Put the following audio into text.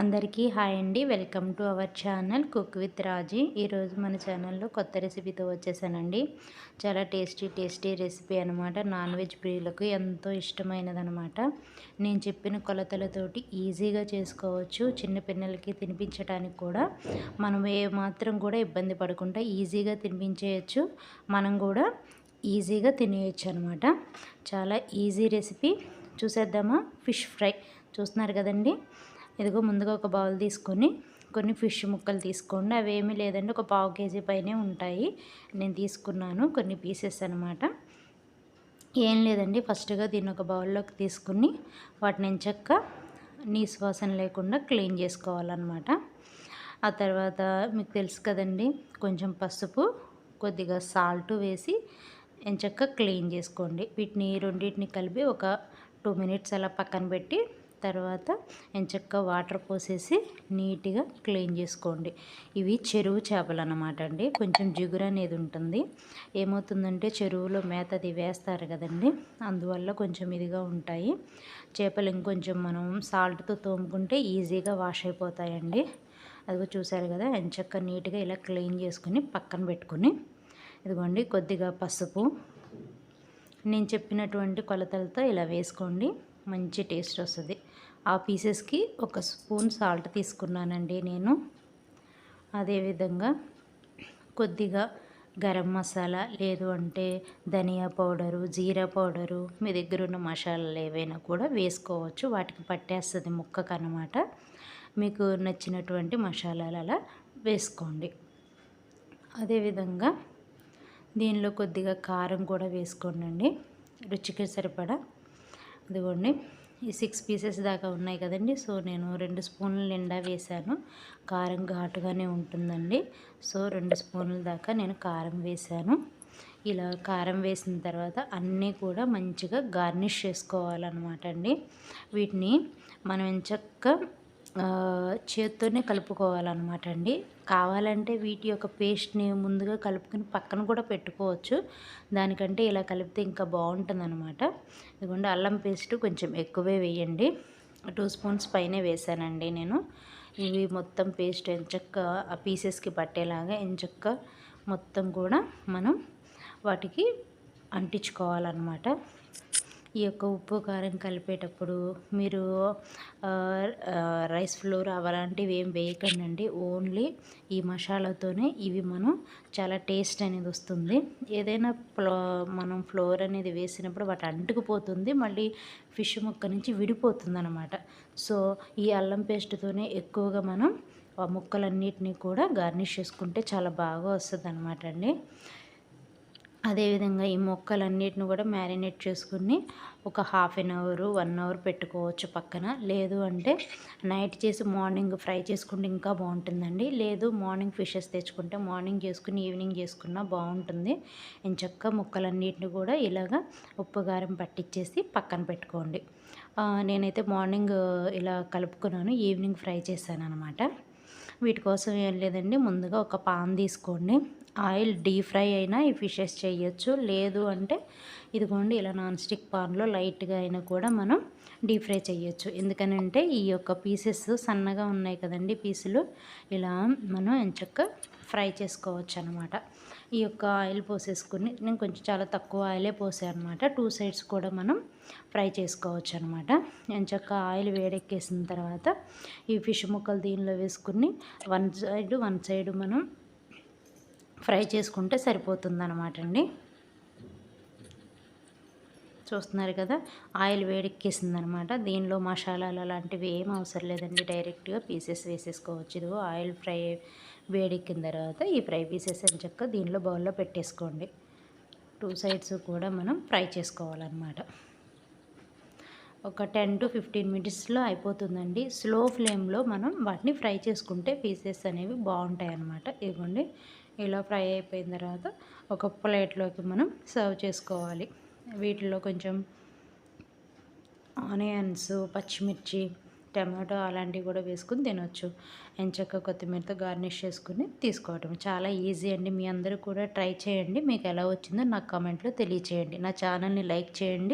అందరికీ హాయ్ అండి. Welcome to our channel cook with Raji. ఈరోజు మన ఛానల్లో కొత్త రెసిపీతో వచ్చేసానండి. చాలా టేస్టీ టేస్టీ రెసిపీ అనమాట నాన్ వెజ్ ప్రియులకు ఎంతో ఇష్టమైనదనమాట నేను చెప్పిన కొలతలతోటి ఈజీగా చేసుకోవచ్చు. చిన్న పిల్లలకి తినిపించడానికి కూడా మనం ఏ మాత్రం కూడా ఇబ్బంది పడకుండా ఈజీగా తినిపించేయచ్చు. మనం కూడా ఈజీగా తినేయచ్చు అనమాట చాలా ఈజీ రెసిపీ. చూసేద్దామా? Fish fry. చూస్తున్నారు కదండి? ఇదిగో ముందుగా ఒక బౌల్ తీసుకొని కొన్ని ఫిష్ ముక్కలు తీసుకోండి. అవి ఏమీ లేదండి ఒక పావు కేజీ పైనే ఉంటాయి. నేను తీసుకున్నాను కొన్ని పీసెస్ అనమాట ఏం లేదండి ఫస్ట్గా దీన్ని ఒక బౌల్లోకి తీసుకుని వాటిని ఎంచక్క నీసు వాసన లేకుండా క్లీన్ చేసుకోవాలన్నమాట. ఆ తర్వాత మీకు తెలుసు కదండి కొంచెం పసుపు కొద్దిగా సాల్ట్ వేసి ఎంచక్క క్లీన్ చేసుకోండి. వీటిని రెండింటిని కలిపి ఒక టూ మినిట్స్ అలా పక్కన పెట్టి తర్వాత ఎంచక్క వాటర్ పోసేసి నీట్గా క్లీన్ చేసుకోండి. ఇవి చెరువు చేపలు అన్నమాట అండి. కొంచెం జిగురు అనేది ఉంటుంది. ఏమవుతుందంటే చెరువులో మేత అది వేస్తారు కదండి. అందువల్ల కొంచెం ఇదిగా ఉంటాయి. చేపలు ఇంకొంచెం మనం సాల్ట్తో తోముకుంటే ఈజీగా వాష్ అయిపోతాయండి. అదిగో చూసారు కదా ఎంచక్క నీట్గా ఇలా క్లీన్ చేసుకుని పక్కన పెట్టుకుని ఇదిగోండి కొద్దిగా పసుపు నేను చెప్పినటువంటి కొలతలతో ఇలా వేసుకోండి. మంచి టేస్ట్ వస్తుంది. ఆ పీసెస్కి ఒక స్పూన్ సాల్ట్ తీసుకున్నానండి నేను. అదేవిధంగా కొద్దిగా గరం మసాలా లేదు అంటే ధనియా పౌడరు జీరా పౌడరు మీ దగ్గర ఉన్న మసాలాలు ఏవైనా కూడా వేసుకోవచ్చు. వాటికి పట్టేస్తుంది ముక్కకు అనమాట మీకు నచ్చినటువంటి మసాలాలు అలా వేసుకోండి. అదేవిధంగా దీనిలో కొద్దిగా కారం కూడా వేసుకోండి రుచికి సరిపడా ఇదిగోండి ఈ సిక్స్ పీసెస్ దాకా ఉన్నాయి కదండి. సో నేను రెండు స్పూన్ల నిండా వేశాను. కారం ఘాటుగానే ఉంటుందండి. సో రెండు స్పూన్ల దాకా నేను కారం వేశాను. ఇలా కారం వేసిన తర్వాత అన్నీ కూడా మంచిగా గార్నిష్ చేసుకోవాలన్నమాట అండి. వీటిని మనం చక్క చేత్తోనే కలుపుకోవాలన్నమాట అండి. కావాలంటే వీటి యొక్క పేస్ట్ని ముందుగా కలుపుకుని పక్కన కూడా పెట్టుకోవచ్చు. దానికంటే ఇలా కలిపితే ఇంకా బాగుంటుంది అనమాట ఇదిగోండి అల్లం పేస్ట్ కొంచెం ఎక్కువే వేయండి. టూ స్పూన్స్ పైనే వేసానండి నేను. ఇవి మొత్తం పేస్ట్ ఎంచక్క ఆ పీసెస్కి పట్టేలాగా ఎంచక్క మొత్తం కూడా మనం వాటికి అంటించుకోవాలన్నమాట. ఈ యొక్క ఉప్పు కారం కలిపేటప్పుడు మీరు రైస్ ఫ్లోర్ అలాంటివి ఏం వేయకండి ఓన్లీ ఈ మసాలాతోనే ఇవి మనం చాలా టేస్ట్ అనేది వస్తుంది. ఏదైనా మనం ఫ్లోర్ అనేది వేసినప్పుడు వాటి అంటుకుపోతుంది మళ్ళీ ఫిష్ ముక్క నుంచి విడిపోతుంది అనమాట సో ఈ అల్లం పేస్ట్తోనే ఎక్కువగా మనం ఆ ముక్కలన్నిటినీ కూడా గార్నిష్ చేసుకుంటే చాలా బాగా వస్తుంది అనమాట అండి. అదేవిధంగా ఈ మొక్కలన్నిటిని కూడా మ్యారినేట్ చేసుకుని ఒక half an hour one hour పెట్టుకోవచ్చు పక్కన. లేదు అంటే నైట్ చేసి మార్నింగ్ ఫ్రై చేసుకుంటే ఇంకా బాగుంటుందండి. లేదు మార్నింగ్ ఫిషెస్ తెచ్చుకుంటే మార్నింగ్ చేసుకుని ఈవినింగ్ చేసుకున్నా బాగుంటుంది. ఇంచక్క ముక్కలన్నిటిని కూడా ఇలాగ ఉప్పు కారం పట్టించేసి పక్కన పెట్టుకోండి. నేనైతే మార్నింగ్ ఇలా కలుపుకున్నాను ఈవినింగ్ ఫ్రై చేశాను అనమాట వీటి కోసం ఏం లేదండి ముందుగా ఒక పాన్ తీసుకోండి. ఆయిల్ డీప్ ఫ్రై అయినా ఈ ఫిషెస్ చేయొచ్చు. లేదు అంటే ఇదిగోండి ఇలా నాన్ స్టిక్ పాన్లో లైట్గా అయినా కూడా మనం డీప్ ఫ్రై చేయొచ్చు. ఎందుకనంటే ఈ యొక్క పీసెస్ సన్నగా ఉన్నాయి కదండి పీసులు. ఇలా మనం ఎంచక్క ఫ్రై చేసుకోవచ్చు అనమాట ఈ యొక్క ఆయిల్ పోసేసుకుని నేను కొంచెం చాలా తక్కువ ఆయిలే పోసాను అనమాట టూ సైడ్స్ కూడా మనం ఫ్రై చేసుకోవచ్చు అనమాట ఎంచక్క ఆయిల్ వేడెక్కేసిన తర్వాత ఈ ఫిష్ ముక్కలు దీనిలో వేసుకుని వన్ సైడ్ వన్ సైడ్ మనం ఫ్రై చేసుకుంటే సరిపోతుందనమాట అండి చూస్తున్నారు కదా ఆయిల్ వేడెక్కేసిందనమాట దీనిలో మసాలాలు అలాంటివి ఏం అవసరం లేదండి. డైరెక్ట్గా పీసెస్ వేసేసుకోవచ్చు. ఇదిగో ఆయిల్ ఫ్రై వేడెక్కిన తర్వాత ఈ ఫ్రై పీసెస్ అని చెక్క దీనిలో బౌల్లో పెట్టేసుకోండి. టూ సైడ్స్ కూడా మనం ఫ్రై చేసుకోవాలన్నమాట. ఒక టెన్ టు ఫిఫ్టీన్ మినిట్స్లో అయిపోతుందండి. స్లో ఫ్లేమ్లో మనం వాటిని ఫ్రై చేసుకుంటే పీసెస్ అనేవి బాగుంటాయి అన్నమాట ఇదిగోండి ఇలా ఫ్రై అయిపోయిన తర్వాత ఒక ప్లేట్లోకి మనం సర్వ్ చేసుకోవాలి. వీటిలో కొంచెం ఆనియన్స్ పచ్చిమిర్చి టమాటో అలాంటివి కూడా వేసుకుని తినొచ్చు. ఎంచక్క కొత్తిమీరతో గార్నిష్ చేసుకుని తీసుకోవటం. చాలా ఈజీ అండి. మీ అందరూ కూడా ట్రై చేయండి. మీకు ఎలా వచ్చిందో నాకు కామెంట్లో తెలియచేయండి. నా ఛానల్ని లైక్ చేయండి.